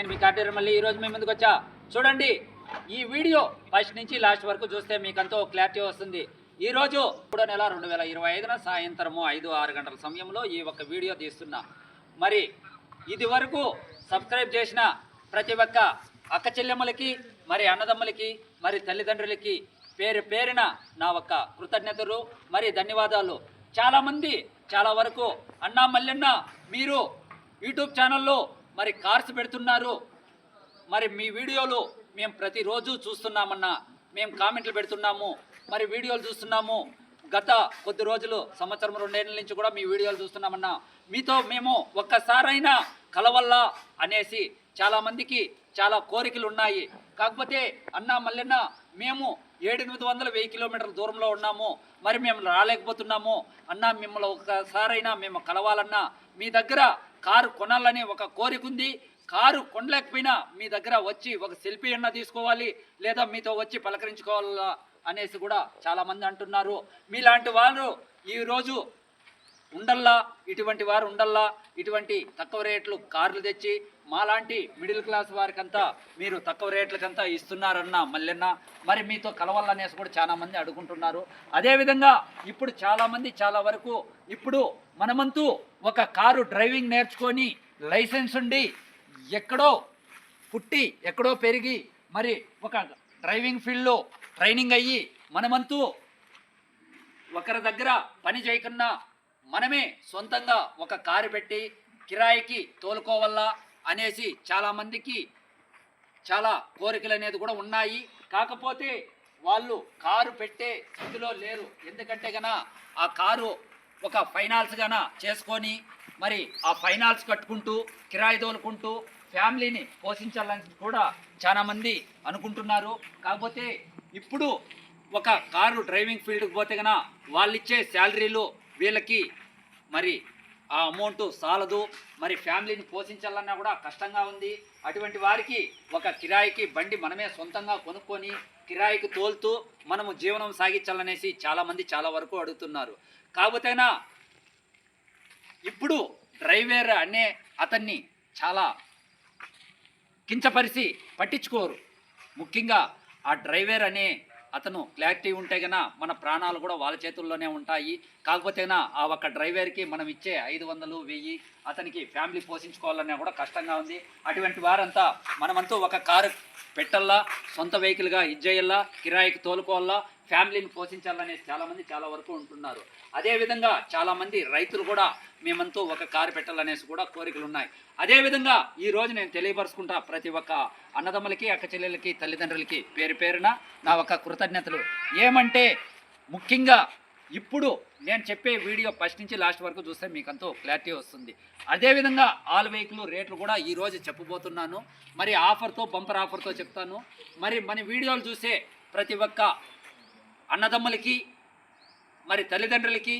నేను మీ కార్డీర్ మళ్ళీ ఈరోజు మీ ముందుకు వచ్చా? చూడండి ఈ వీడియో ఫస్ట్ నుంచి లాస్ట్ వరకు చూస్తే మీకంతో క్లారిటీ వస్తుంది. ఈరోజు మూడో నెల రెండు వేల ఇరవై ఐదున సాయంత్రము ఐదు ఆరు గంటల సమయంలో ఈ ఒక వీడియో తీస్తున్నా. మరి ఇది వరకు సబ్స్క్రైబ్ చేసిన ప్రతి ఒక్క అక్క చెల్లెమ్మలకి మరి అన్నదమ్ములకి మరి తల్లిదండ్రులకి పేరు పేరిన నా ఒక్క కృతజ్ఞతలు మరి ధన్యవాదాలు. చాలామంది చాలా వరకు అన్నా మల్లెన్న మీరు యూట్యూబ్ ఛానల్లో మరి కార్స్ పెడుతున్నారు. మరి మీ వీడియోలు మేము ప్రతిరోజు చూస్తున్నామన్నా మేము కామెంట్లు పెడుతున్నాము. మరి వీడియోలు చూస్తున్నాము. గత కొద్ది రోజులు సంవత్సరం రెండేళ్ళ నుంచి కూడా మీ వీడియోలు చూస్తున్నామన్నా. మీతో మేము ఒక్కసారైనా కలవల్లా అనేసి చాలామందికి చాలా కోరికలు ఉన్నాయి. కాకపోతే అన్నా మల్లెన్న మేము ఏడెనిమిది వందల వెయ్యి కిలోమీటర్ల దూరంలో ఉన్నాము. మరి మేము రాలేకపోతున్నాము. అన్నా మిమ్మల్ని ఒక్కసారైనా మేము కలవాలన్నా మీ దగ్గర కారు కొనాలని ఒక కోరిక ఉంది. కారు కొనలేకపోయినా మీ దగ్గర వచ్చి ఒక సెల్ఫీ అన్న తీసుకోవాలి లేదా మీతో వచ్చి పలకరించుకోవాలా అనేసి కూడా చాలామంది అంటున్నారు. మీలాంటి వాళ్ళు ఈరోజు ఉండల్లా ఇటువంటి వారు ఉండల్లా ఇటువంటి తక్కువ రేట్లు కార్లు తెచ్చి మాలాంటి మిడిల్ క్లాస్ వారికంతా మీరు తక్కువ రేట్లకంతా ఇస్తున్నారన్న మల్లెన్న మరి మీతో కలవాలనేసి కూడా చాలామంది అడుగుంటున్నారు. అదేవిధంగా ఇప్పుడు చాలామంది చాలా వరకు ఇప్పుడు మనమంతూ ఒక కారు డ్రైవింగ్ నేర్చుకొని లైసెన్స్ ఉండి ఎక్కడో పుట్టి ఎక్కడో పెరిగి మరి ఒక డ్రైవింగ్ ఫీల్డ్లో ట్రైనింగ్ అయ్యి మనమంతూ ఒకరి దగ్గర పని చేయకున్నా మనమే సొంతంగా ఒక కారు పెట్టి కిరాయికి తోలుకోవాలా అనేసి చాలామందికి చాలా కోరికలు అనేది కూడా ఉన్నాయి. కాకపోతే వాళ్ళు కారు పెట్టే స్థితిలో లేరు. ఎందుకంటే గన ఆ కారు ఒక ఫైనాన్స్ గన చేసుకొని మరి ఆ ఫైనాన్స్ కట్టుకుంటూ కిరాయి తోలుకుంటూ ఫ్యామిలీని పోషించాలని కూడా చాలామంది అనుకుంటున్నారు. కాకపోతే ఇప్పుడు ఒక కారు డ్రైవింగ్ ఫీల్డ్కి పోతే గన వాళ్ళిచ్చే శాలరీలు వీళ్ళకి మరి ఆ అమౌంట్ సాలదు. మరి ఫ్యామిలీని పోషించాలన్నా కూడా కష్టంగా ఉంది. అటువంటి వారికి ఒక కిరాయికి బండి మనమే సొంతంగా కొనుక్కొని కిరాయికి తోలుతూ మనము జీవనం సాగించాలనేసి చాలామంది చాలా వరకు అడుగుతున్నారు. కాకపోతేనా ఇప్పుడు డ్రైవర్ అనే అతన్ని చాలా కించపరిచి పట్టించుకోరు. ముఖ్యంగా ఆ డ్రైవర్ అనే అతను క్లారిటీ ఉంటే గనా మన ప్రాణాలు కూడా వాళ్ళ చేతుల్లోనే ఉంటాయి. కాకపోతే ఆ ఒక్క డ్రైవర్కి మనం ఇచ్చే ఐదు వందలు వెయ్యి అతనికి ఫ్యామిలీ పోషించుకోవాలన్నా కూడా కష్టంగా ఉంది. అటువంటి వారంతా మనమంతా ఒక కారు పెట్టల్లా సొంత వెహికల్గా ఇజ్జేయల్లా కిరాయికి తోలుకోవాలా ఫ్యామిలీని పోషించాలనేసి చాలామంది చాలా వరకు ఉంటున్నారు. అదేవిధంగా చాలామంది రైతులు కూడా మేమంతా ఒక కారు పెట్టాలనేసి కూడా కోరికలు ఉన్నాయి. అదేవిధంగా ఈ రోజు నేను తెలియపరుచుకుంటా ప్రతి ఒక్క అన్నదమ్ములకి అక్క చెల్లెలకి తల్లిదండ్రులకి పేరు పేరున నా ఒక కృతజ్ఞతలు. ఏమంటే ముఖ్యంగా ఇప్పుడు నేను చెప్పే వీడియో ఫస్ట్ నుంచి లాస్ట్ వరకు చూస్తే మీకు మీకంతా క్లారిటీ వస్తుంది. అదేవిధంగా ఆల్ వెహికల్ రేట్లు కూడా ఈ రోజు చెప్పబోతున్నాను. మరి ఆఫర్తో బంపర్ ఆఫర్తో చెప్తాను. మరి మన వీడియోలు చూసే ప్రతి ఒక్క అన్నదమ్ములకి మరి తల్లిదండ్రులకి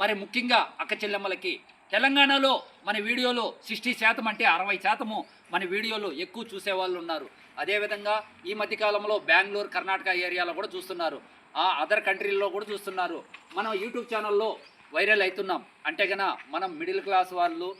మరి ముఖ్యంగా అక్క చెల్లెమ్మలకి తెలంగాణలో మన వీడియోలో సిక్స్టీ శాతం అంటే అరవై శాతము మన వీడియోలు ఎక్కువ చూసేవాళ్ళు ఉన్నారు. అదేవిధంగా ఈ మధ్యకాలంలో బెంగళూరు కర్ణాటక ఏరియాలో కూడా చూస్తున్నారు. ఆ అదర్ కంట్రీల్లో కూడా చూస్తున్నారు. మనం యూట్యూబ్ ఛానల్లో వైరల్ అవుతున్నాం. అంటే గన మనం మిడిల్ క్లాస్ వాళ్ళు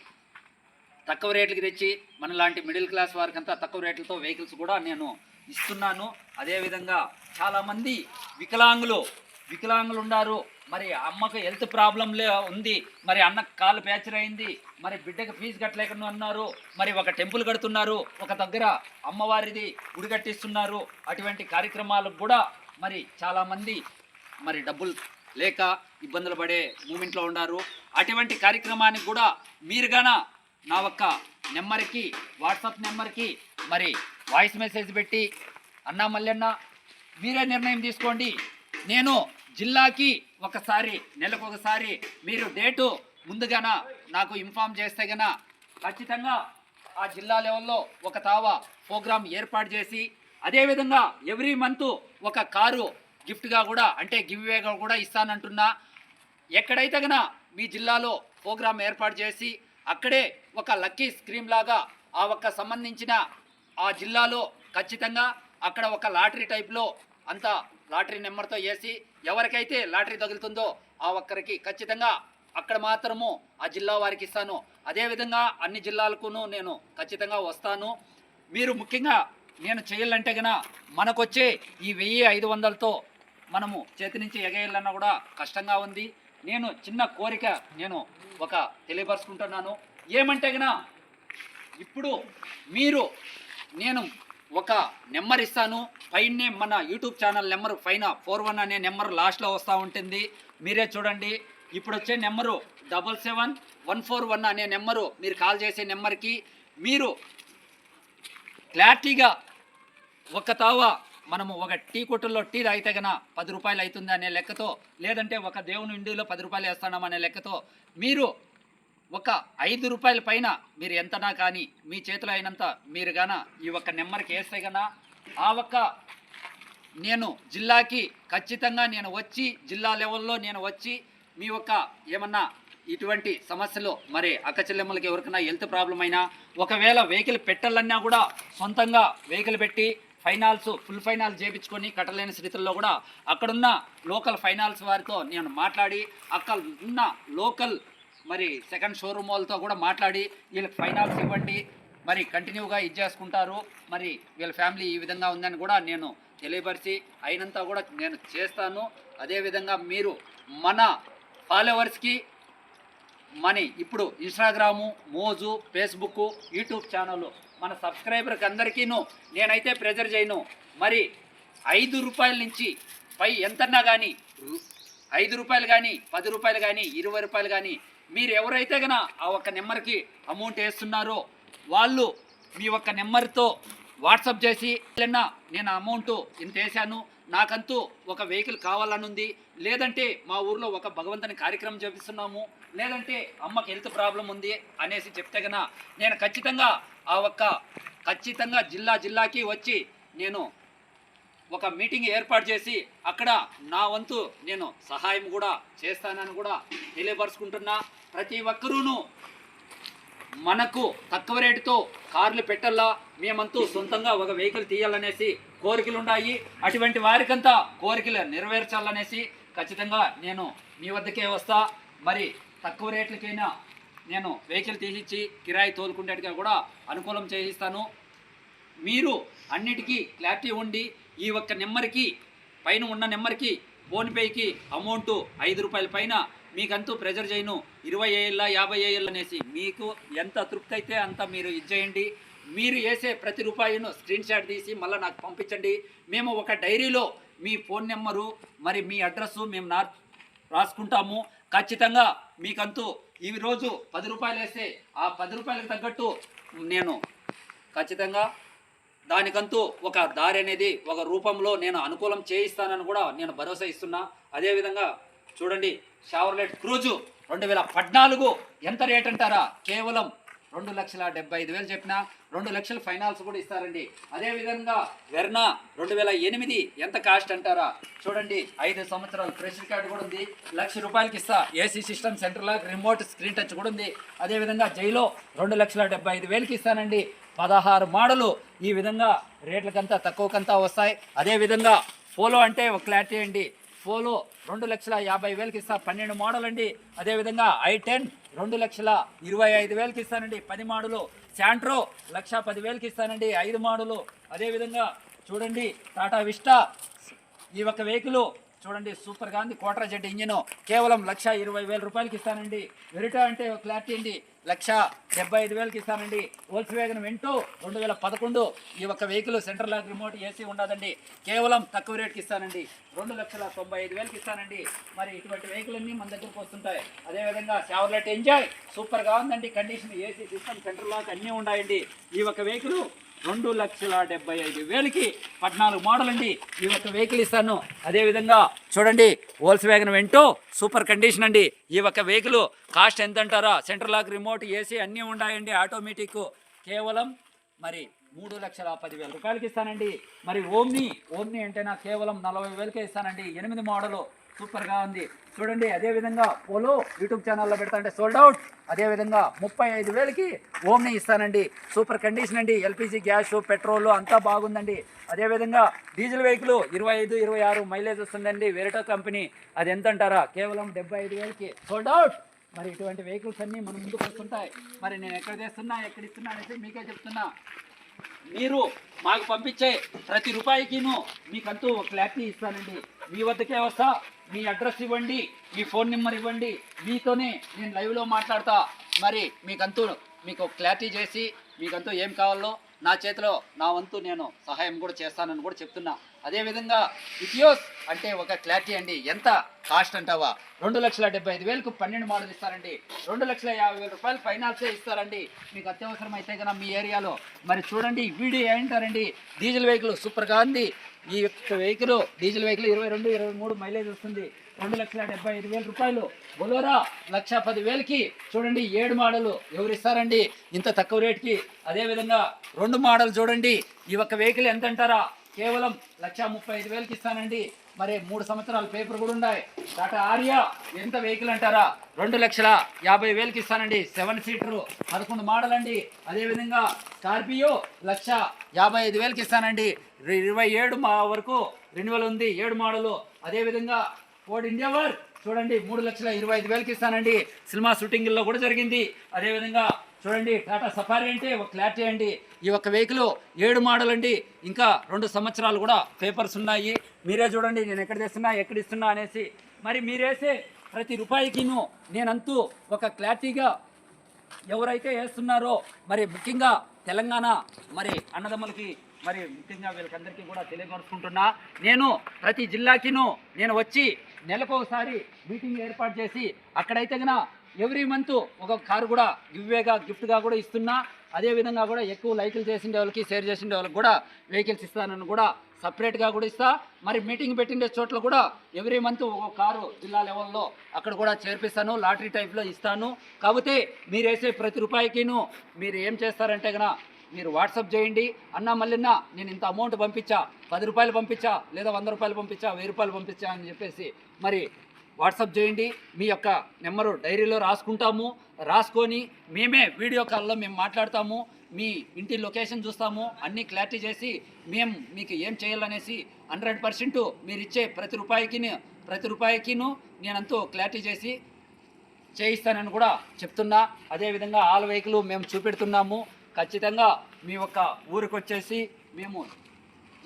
తక్కువ రేట్లకి తెచ్చి మన లాంటి మిడిల్ క్లాస్ వారికంతా తక్కువ రేట్లతో వెహికల్స్ కూడా నేను ఇస్తున్నాను. అదేవిధంగా చాలామంది వికలాంగులు వికలాంగులు ఉన్నారు మరి అమ్మకు హెల్త్ ప్రాబ్లంలే ఉంది. మరి అన్న కాలు ప్యాచర్ అయింది. మరి బిడ్డకి ఫీజు కట్టలేకుండా ఉన్నారు. మరి ఒక టెంపుల్ కడుతున్నారు. ఒక దగ్గర అమ్మవారిది గుడి కట్టిస్తున్నారు. అటువంటి కార్యక్రమాలకు కూడా మరి చాలామంది మరి డబ్బులు లేక ఇబ్బందులు పడే మూమెంట్లో ఉన్నారు. అటువంటి కార్యక్రమానికి కూడా మీరుగాన నా ఒక్క నెంబర్కి వాట్సాప్ నెంబర్కి మరి వాయిస్ మెసేజ్ పెట్టి అన్నా మల్లెన్న మీరే నిర్ణయం తీసుకోండి. నేను జిల్లాకి ఒకసారి నెలకు ఒకసారి మీరు డేటు ముందుగాన నాకు ఇన్ఫామ్ చేస్తే గన ఖచ్చితంగా ఆ జిల్లా లెవెల్లో ఒక తావ ప్రోగ్రాం ఏర్పాటు చేసి అదేవిధంగా ఎవ్రీ మంత్ ఒక కారు గిఫ్ట్గా కూడా అంటే గివ్వేగా కూడా ఇస్తానంటున్నా. ఎక్కడైతే గన మీ జిల్లాలో ప్రోగ్రామ్ ఏర్పాటు చేసి అక్కడే ఒక లక్కీ స్క్రీమ్ లాగా ఆ ఒక్క సంబంధించిన ఆ జిల్లాలో ఖచ్చితంగా అక్కడ ఒక లాటరీ టైప్లో అంత లాటరీ నెంబర్తో వేసి ఎవరికైతే లాటరీ తగులుతుందో ఆ ఒక్కరికి ఖచ్చితంగా అక్కడ మాత్రము ఆ జిల్లా వారికి ఇస్తాను. అదేవిధంగా అన్ని జిల్లాలకును నేను ఖచ్చితంగా వస్తాను. మీరు ముఖ్యంగా నేను చేయాలంటే గన మనకొచ్చే ఈ వెయ్యి ఐదు వందలతో మనము చేతి నుంచి ఎగేయాలన్నా కూడా కష్టంగా ఉంది. నేను చిన్న కోరిక నేను ఒక తెలియపరుచుకుంటున్నాను. ఏమంటే గన ఇప్పుడు మీరు నేను ఒక నెంబర్ ఇస్తాను. పైనే మన యూట్యూబ్ ఛానల్ నెంబర్ పైన ఫోర్ వన్ అనే నెంబర్ లాస్ట్లో వస్తూ ఉంటుంది. మీరే చూడండి. ఇప్పుడు వచ్చే number double seven one four one అనే నెంబరు మీరు కాల్ చేసే నెంబర్కి మీరు క్లారిటీగా ఒక తావ మనము ఒక టీ కొట్టుల్లో టీ తాగితే గన పది రూపాయలు అవుతుంది అనే లెక్కతో లేదంటే ఒక దేవుని ఇండిలో పది రూపాయలు వేస్తున్నాం అనే లెక్కతో మీరు ఒక ఐదు రూపాయల పైన మీరు ఎంతనా కానీ మీ చేతిలో అయినంత మీరు గాన ఈ ఒక్క నెంబర్కి వేస్తే గన ఆ ఒక్క నేను జిల్లాకి ఖచ్చితంగా నేను వచ్చి జిల్లా లెవెల్లో నేను వచ్చి మీ యొక్క ఏమన్నా ఇటువంటి సమస్యలు మరి అక్క చెల్లెమ్మలకి ఎవరికైనా హెల్త్ ప్రాబ్లం అయినా ఒకవేళ వెహికల్ పెట్టాలన్నా కూడా సొంతంగా వెహికల్ పెట్టి ఫైనాల్స్ ఫుల్ ఫైనాన్స్ చేయించుకొని కట్టలేని స్థితిలో కూడా అక్కడున్న లోకల్ ఫైనాన్స్ వారితో నేను మాట్లాడి అక్కడ ఉన్న లోకల్ మరి సెకండ్ షోరూమ్ వాళ్ళతో కూడా మాట్లాడి వీళ్ళకి ఫైనాన్స్ ఇవ్వండి మరి కంటిన్యూగా ఇది చేసుకుంటారు మరి వీళ్ళ ఫ్యామిలీ ఈ విధంగా ఉందని కూడా నేను తెలియపరిచి అయినంత కూడా నేను చేస్తాను. అదేవిధంగా మీరు మన ఫాలోవర్స్కి మనీ ఇప్పుడు ఇన్స్టాగ్రాము మోజు ఫేస్బుక్ యూట్యూబ్ ఛానల్ మన సబ్స్క్రైబర్కి అందరికీను నేనైతే ప్రెజర్ చేయను. మరి ఐదు రూపాయల నుంచి పై ఎంతన్నా కానీ ఐదు రూపాయలు కానీ పది రూపాయలు కానీ ఇరవై రూపాయలు కానీ మీరు ఎవరైతే గన ఆ ఒక్క నెంబర్కి అమౌంట్ వేస్తున్నారో వాళ్ళు మీ ఒక్క నెంబర్తో వాట్సాప్ చేసి "లేనా, నేను అమౌంట్ ఇంత వేసాను నాకంతూ ఒక వెహికల్ కావాలని ఉంది లేదంటే మా ఊర్లో ఒక భగవంతుని కార్యక్రమం చేపిస్తున్నాము. లేదంటే అమ్మకి హెల్త్ ప్రాబ్లం ఉంది అనేసి చెప్తే గన నేను ఖచ్చితంగా ఆ ఒక్క ఖచ్చితంగా జిల్లా జిల్లాకి వచ్చి నేను ఒక మీటింగ్ ఏర్పాటు చేసి అక్కడ నా వంతు నేను సహాయం కూడా చేస్తానని కూడా తెలియపరుచుకుంటున్నా. ప్రతి ఒక్కరూను మనకు తక్కువ రేటుతో కార్లు పెట్టాలా మేమంతూ సొంతంగా ఒక వెహికల్ తీయాలనేసి కోరికలు ఉన్నాయి అటువంటి వారికంతా కోరికలు నెరవేర్చాలనేసి ఖచ్చితంగా నేను మీ వద్దకే వస్తా. మరి తక్కువ రేట్లకైనా నేను వెహికల్ తీసిచ్చి కిరాయి తోలుకునేట్టుగా కూడా అనుకూలం చేయిస్తాను. మీరు అన్నిటికీ క్లారిటీ ఉండి ఈ ఒక్క నెంబర్కి పైన ఉన్న నెంబర్కి ఫోన్పేకి అమౌంట్ ఐదు రూపాయల పైన మీకంతూ ప్రెజర్ చేయను. ఇరవై ఏళ్ళ యాభై ఏళ్ళ అనేసి మీకు ఎంత తృప్తి అయితే అంత మీరు ఇచ్చేయండి. మీరు వేసే ప్రతి రూపాయిను స్క్రీన్ షాట్ తీసి మళ్ళీ నాకు పంపించండి. మేము ఒక డైరీలో మీ ఫోన్ నెంబరు మరి మీ అడ్రస్సు మేము నా రాసుకుంటాము. ఖచ్చితంగా మీకంతూ ఇవి రోజు పది రూపాయలు వేస్తే ఆ పది రూపాయలకు తగ్గట్టు నేను ఖచ్చితంగా దానికంతూ ఒక దారి అనేది ఒక రూపంలో నేను అనుకూలం చేయిస్తానని కూడా నేను భరోసా ఇస్తున్నా. అదేవిధంగా చూడండి షావర్లెట్ క్రూజు రెండు వేల పద్నాలుగు ఎంత రేట్ అంటారా? కేవలం రెండు లక్షల డెబ్బై ఐదు వేలు చెప్పిన రెండు లక్షల ఫైనాన్స్ కూడా ఇస్తారండి. అదేవిధంగా వెర్నా రెండు వేల ఎనిమిది ఎంత కాస్ట్ అంటారా? చూడండి ఐదు సంవత్సరాలు ఫ్రెష్ కార్డు కూడా ఉంది. లక్ష రూపాయలకి ఇస్తా. AC system centre lock remote screen touch కూడా ఉంది. అదేవిధంగా జైలో రెండు లక్షల డెబ్బై ఐదు వేలకి ఇస్తానండి. పదహారు మోడలు ఈ విధంగా రేట్లకంతా తక్కువకంతా వస్తాయి. అదేవిధంగా పోలో అంటే ఒక క్లారిటీ అండి. పోలో రెండు లక్షల యాభై వేలకి ఇస్తా పన్నెండు మోడల్ అండి. అదేవిధంగా ఐ టెన్ రెండు లక్షల ఇరవై ఐదు వేలకి ఇస్తానండి. పది మోడలు శాంట్రో లక్ష పది వేలకి ఇస్తానండి. ఐదు మోడలు అదేవిధంగా చూడండి టాటా విస్టా ఈ ఒక్క వెహికల్ చూడండి సూపర్గా ఉంది. కోట్రా జెడ్ ఇంజిన్. కేవలం లక్ష ఇరవై వేల రూపాయలకి ఇస్తానండి. వెరిటా అంటే ఒక క్లారిటీ అండి. లక్ష డెబ్బై ఐదు వేలకి ఇస్తానండి. వోల్స్ వేగన్ వెంటూ రెండు వేల పదకొండు. ఈ ఒక్క vehicle centre lock remote AC ఉండదండి. కేవలం తక్కువ రేట్కి ఇస్తానండి. రెండు లక్షల తొంభై ఐదు వేలకి ఇస్తానండి. మరి ఇటువంటి వెహికల్ అన్నీ మన దగ్గరకు వస్తుంటాయి. అదేవిధంగా షావర్లెట్ ఎంజాయ్ సూపర్గా ఉందండి. Condition AC system centre lock అన్నీ ఉన్నాయండి. ఈ ఒక్క వెహికల్ రెండు లక్షల డెబ్బై ఐదు వేలకి పద్నాలుగు మోడల్ అండి. ఈ యొక్క వెహికల్ ఇస్తాను. అదేవిధంగా చూడండి Volkswagen Vento super condition అండి. ఈ యొక్క వెహికల్ కాస్ట్ ఎంత అంటారా? సెంట్రల్ లాక్ రిమోట్ ఏసీ అన్నీ ఉన్నాయండి. ఆటోమేటిక్ కేవలం మరి మూడు లక్షల పదివేల రూపాయలకి ఇస్తానండి. మరి ఓమ్ని ఓమ్ని అంటే నా కేవలం నలభై వేలకే ఇస్తానండి. ఎనిమిది మోడలు సూపర్గా ఉంది. చూడండి అదేవిధంగా పోలో యూట్యూబ్ ఛానల్లో పెడతా అంటే సోల్డ్ అవుట్ అదేవిధంగా ముప్పై ఐదు వేలకి ఓమ్ని ఇస్తానండి. సూపర్ కండిషన్ అండి. ఎల్పిజి గ్యాస్ పెట్రోల్ అంతా బాగుందండి. అదేవిధంగా డీజిల్ వెహికల్ ఇరవై ఐదు ఇరవై ఆరు మైలేజ్ వస్తుందండి. వెరిటో కంపెనీ అది ఎంత అంటారా? కేవలం డెబ్బై ఐదు వేలకి సోల్డ్ అవుట్ మరి ఇటువంటి వెహికల్స్ అన్నీ మన ముందుకు వస్తుంటాయి. మరి నేను ఎక్కడ చేస్తున్నా ఎక్కడ ఇస్తున్నా అనేసి మీకే చెప్తున్నా. మీరు మాకు పంపించే ప్రతి రూపాయికిను మీకంటూ క్లారిటీ ఇస్తానండి. మీ వద్దకే వస్తా. మీ అడ్రస్ ఇవ్వండి మీ ఫోన్ నెంబర్ ఇవ్వండి. మీతోనే నేను లైవ్లో మాట్లాడతా. మరి మీకంతూ మీకు క్లారిటీ చేసి మీకంతా ఏం కావాలో నా చేతిలో నా వంతు నేను సహాయం కూడా చేస్తానని కూడా చెప్తున్నా. అదేవిధంగా ఇటియోస్ అంటే ఒక క్లారిటీ అండి. ఎంత కాస్ట్ అంటావా? రెండు లక్షల డెబ్బై ఐదు వేలకు పన్నెండు మోడల్ ఇస్తారండి. రెండు లక్షల యాభై వేల రూపాయలు ఫైనాన్సే ఇస్తారండి. మీకు అత్యవసరం అయితే కనుక మీ ఏరియాలో మరి చూడండి వీడియో ఏంటారండి డీజిల్ వెహికల్ సూపర్గా ఉంది. ఈ యొక్క వెహికల్ డీజిల్ వెహికల్ ఇరవై రెండు ఇరవై మూడు మైలేజ్ వస్తుంది. రెండు లక్షల డెబ్బై ఐదు వేల రూపాయలు. బొలోరా లక్ష పది వేలకి చూడండి ఏడు మోడలు ఎవరు ఇస్తారండి? ఇంత తక్కువ రేట్కి. అదేవిధంగా రెండు మోడల్ చూడండి. ఈ ఒక్క వెహికల్ ఎంత అంటారా కేవలం లక్ష ముప్పై ఐదు వేలకి ఇస్తానండి. మరి మూడు సంవత్సరాల పేపర్ కూడా ఉన్నాయి. టాటా ఆర్యా ఎంత వెహికల్ అంటారా? రెండు లక్షల యాభై వేలకి ఇస్తానండి. సెవెన్ సీటరు పదకొండు మోడల్ అండి అదేవిధంగా స్కార్పియో లక్ష యాభై ఐదు వేలకి ఇస్తానండి. ఇరవై ఏడు మా వరకు రెన్యువల్ ఉంది. ఏడు మోడలు. అదేవిధంగా ఫోర్డ్ ఇండియావర్ చూడండి మూడు లక్షల ఇరవై ఐదు వేలకి ఇస్తానండి. సినిమా షూటింగ్లో కూడా జరిగింది. అదేవిధంగా చూడండి టాటా సఫారీ అంటే ఒక క్లారిటీ అండి. ఈ ఒక్క వెహికల్ ఏడు మోడల్ అండి. ఇంకా రెండు సంవత్సరాలు కూడా పేపర్స్ ఉన్నాయి. మీరే చూడండి నేను ఎక్కడ తెస్తున్నా ఎక్కడ ఇస్తున్నా అనేసి. మరి మీరేసే ప్రతి రూపాయికిను నేనంతూ ఒక క్లారిటీగా ఎవరైతే వేస్తున్నారో మరి ముఖ్యంగా తెలంగాణ మరి అన్నదమ్ములకి మరి ముఖ్యంగా వీళ్ళకందరికీ కూడా తెలియపరుచుకుంటున్నా. నేను ప్రతి జిల్లాకిను నేను వచ్చి నెలకు ఒకసారి మీటింగ్ ఏర్పాటు చేసి అక్కడైతే గన ఎవ్రీ మంత్ ఒక కారు కూడా గివ్వేగా గిఫ్ట్గా కూడా ఇస్తున్నా. అదే విధంగా కూడా ఎక్కువ లైకులు చేసిన వాళ్ళకి షేర్ చేసిన వాళ్ళకి కూడా వెహికల్స్ ఇస్తానని కూడా సపరేట్గా కూడా ఇస్తా. మరి మీటింగ్ పెట్టిండే చోట్ల కూడా ఎవ్రీ మంత్ ఒక కారు జిల్లా లెవెల్లో అక్కడ కూడా చేర్పిస్తాను లాటరీ టైప్లో ఇస్తాను. కాకపోతే మీరు వేసే ప్రతి రూపాయికిను మీరు ఏం చేస్తారంటే గన మీరు వాట్సాప్ చేయండి. అన్న మళ్ళీన్నా నేను ఇంత అమౌంట్ పంపించా. పది రూపాయలు పంపించా లేదా వంద రూపాయలు పంపించా వెయ్యి రూపాయలు పంపించా అని చెప్పేసి మరి వాట్సాప్ చేయండి. మీ యొక్క నెంబరు డైరీలో రాసుకుంటాము. రాసుకొని మేమే వీడియో కాల్లో మేము మాట్లాడతాము. మీ ఇంటి లొకేషన్ చూస్తాము. అన్నీ క్లారిటీ చేసి మేము మీకు ఏం చేయాలనేసి హండ్రెడ్ పర్సెంట్ మీరు ఇచ్చే ప్రతి రూపాయికి ప్రతి రూపాయికిను నేనంతూ క్లారిటీ చేసి చేయిస్తానని కూడా చెప్తున్నా. అదేవిధంగా ఆల్ వెహికల్ మేము చూపెడుతున్నాము. ఖచ్చితంగా మీ యొక్క ఊరికి వచ్చేసి మేము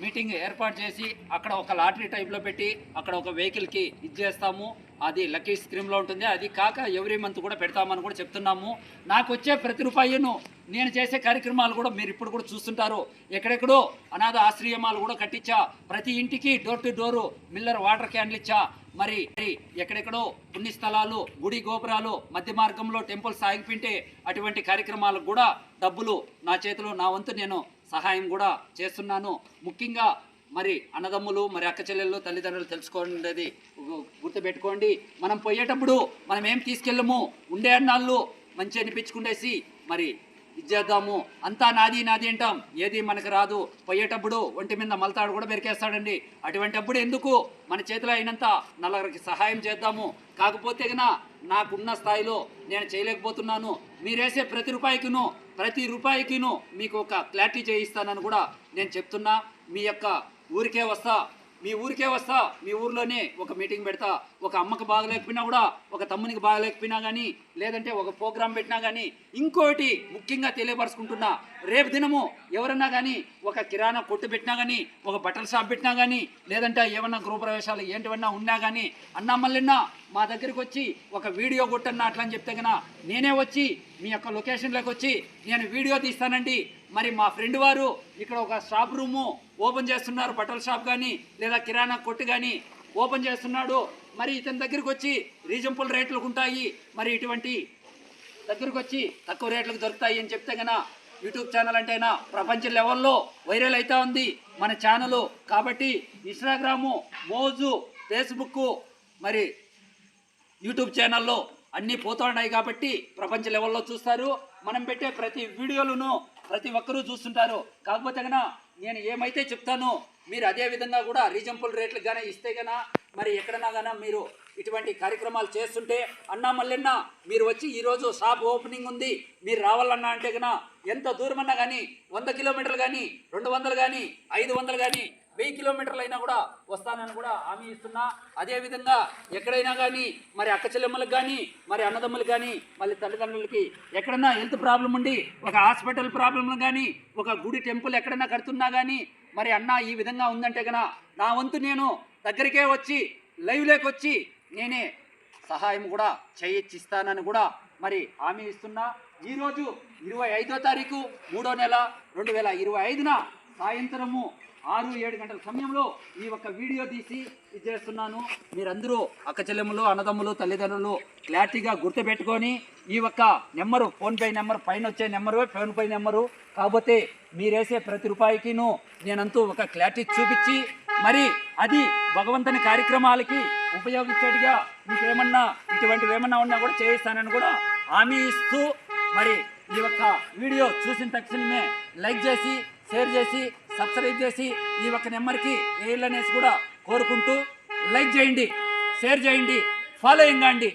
మీటింగ్ ఏర్పాటు చేసి అక్కడ ఒక లాటరీ టైప్లో పెట్టి అక్కడ ఒక వెహికల్కి ఇచ్చేస్తాము అది లక్కీ స్క్రీమ్లో ఉంటుంది. అది కాక ఎవ్రీ మంత్ కూడా పెడతామని కూడా చెప్తున్నాము. నాకు వచ్చే ప్రతి రూపాయిను నేను చేసే కార్యక్రమాలు కూడా మీరు ఇప్పుడు కూడా చూస్తుంటారు. ఎక్కడెక్కడో అనాథ ఆశ్రయమాలు కూడా కట్టించా. ప్రతి ఇంటికి door to door mineral water క్యాన్లు ఇచ్చా. మరి మరి ఎక్కడెక్కడో పుణ్యస్థలాలు గుడి గోపురాలు మధ్య మార్గంలో టెంపుల్స్ ఆగిపోయింటే అటువంటి కార్యక్రమాలకు కూడా డబ్బులు నా చేతిలో నా వంతు నేను సహాయం కూడా చేస్తున్నాను. ముఖ్యంగా మరి అన్నదమ్ములు మరి అక్క చెల్లెళ్ళు తల్లిదండ్రులు తెలుసుకోండి గుర్తుపెట్టుకోండి. మనం పోయేటప్పుడు మనం ఏం తీసుకెళ్ళము? ఉండే అన్నాళ్ళు మంచి అనిపించుకుండేసి మరి ఇచ్చేద్దాము. అంతా నాది నాది అంటాం. ఏది మనకు రాదు. పోయేటప్పుడు ఒంటి మీద మలతాడు కూడా పెరికేస్తాడండి అటువంటిప్పుడు ఎందుకు మన చేతిలో అయినంత నలుగురికి సహాయం చేద్దాము? కాకపోతే గన నాకున్న స్థాయిలో నేను చేయలేకపోతున్నాను. మీరేసే ప్రతి రూపాయికిను ప్రతి రూపాయికిను మీకు ఒక క్లారిటీ చేయిస్తానని కూడా నేను చెప్తున్నా. మీ యొక్క ఊరికే వస్తా. మీ ఊరికే వస్తా మీ ఊర్లోనే ఒక మీటింగ్ పెడతా ఒక అమ్మకి బాగలేకపోయినా కూడా ఒక తమ్మునికి బాగలేకపోయినా కానీ లేదంటే ఒక ప్రోగ్రామ్ పెట్టినా కానీ ఇంకోటి ముఖ్యంగా తెలియపరుచుకుంటున్నా రేపు దినము ఎవరన్నా కానీ ఒక కిరాణా కొట్టు పెట్టినా కానీ ఒక బట్టల షాప్ పెట్టినా కానీ లేదంటే ఏమన్నా గృహప్రవేశాలు ఏంటివన్నా ఉన్నా కానీ అన్నా మళ్ళీన్నా మా దగ్గరికి వచ్చి ఒక వీడియో కొట్టన్నా అట్లా అని చెప్తే కన్నా నేనే వచ్చి మీ యొక్క లొకేషన్లోకి వచ్చి నేను వీడియో తీస్తానండి మరి మా ఫ్రెండ్ వారు ఇక్కడ ఒక షాప్ రూము ఓపెన్ చేస్తున్నారు బట్టల షాప్ కానీ లేదా కిరాణా కొట్టు కానీ ఓపెన్ చేస్తున్నాడు. మరి ఇతని దగ్గరికి వచ్చి రీజనబుల్ రేట్లకు ఉంటాయి. మరి ఇటువంటి దగ్గరకు వచ్చి తక్కువ రేట్లకు దొరుకుతాయి అని చెప్తే కన్నా యూట్యూబ్ ఛానల్ అంటేనా ప్రపంచ లెవెల్లో వైరల్ అవుతా ఉంది మన ఛానల్. కాబట్టి ఇన్స్టాగ్రాము మోజు ఫేస్బుక్ మరి యూట్యూబ్ ఛానల్లో అన్నీ పోతున్నాయి కాబట్టి ప్రపంచ లెవెల్లో చూస్తారు. మనం పెట్టే ప్రతి వీడియోలను ప్రతి ఒక్కరూ చూస్తుంటారు. కాకపోతే గన నేను ఏమైతే చెప్తానో మీరు అదే విధంగా కూడా రీజంపుల్ రేట్లు కానీ ఇస్తే కన్నా మరి ఎక్కడన్నా కానీ మీరు ఇటువంటి కార్యక్రమాలు చేస్తుంటే అన్నా మల్లెన్న మీరు వచ్చి ఈరోజు షాప్ ఓపెనింగ్ ఉంది మీరు రావాలన్నా అంటే కన్నా ఎంత దూరం అన్నా కానీ వంద కిలోమీటర్లు కానీ రెండు వందలు కానీ ఐదు వందలు కానీ వెయ్యి కిలోమీటర్లు అయినా కూడా వస్తానని కూడా హామీ ఇస్తున్నా. అదేవిధంగా ఎక్కడైనా కానీ మరి అక్క చెల్లెమ్మలకు కానీ మరి అన్నదమ్ములకు కానీ మళ్ళీ తల్లిదండ్రులకి ఎక్కడన్నా హెల్త్ ప్రాబ్లం ఉండి ఒక హాస్పిటల్ ప్రాబ్లం కానీ ఒక గుడి టెంపుల్ ఎక్కడైనా కడుతున్నా కానీ మరి అన్న ఈ విధంగా ఉందంటే కన నా వంతు నేను దగ్గరికే వచ్చి లైవ్లోకి వచ్చి నేనే సహాయం కూడా చేయిచ్చిస్తానని కూడా మరి హామీ ఇస్తున్నా. ఈరోజు ఇరవై ఐదో తారీఖు మూడో నెల రెండు వేల ఇరవై ఐదున సాయంత్రము ఆరు ఏడు గంటల సమయంలో ఈ ఒక్క వీడియో తీసి ఇది చేస్తున్నాను. మీరందరూ అక్క చెల్లెములు అన్నదమ్ములు తల్లిదండ్రులు క్లారిటీగా గుర్తుపెట్టుకొని ఈ ఒక్క నెంబరు ఫోన్పే నెంబర్ పైన వచ్చే నెంబరు ఫోన్పే నెంబరు కాకపోతే మీరేసే ప్రతి రూపాయికిను నేనంతూ ఒక క్లారిటీ చూపించి మరి అది భగవంతుని కార్యక్రమాలకి ఉపయోగించేట్టుగా మీకేమన్నా ఇటువంటివి ఏమన్నా ఉన్నా కూడా చేయిస్తానని కూడా హామీ ఇస్తూ మరి ఈ యొక్క వీడియో చూసిన తక్షణమే లైక్ చేసి షేర్ చేసి సబ్స్క్రైబ్ చేసి ఈ ఒక్క నెంబర్కి వేయాలనేసి కూడా కోరుకుంటూ లైక్ చేయండి షేర్ చేయండి ఫాలోయింగ్ అండి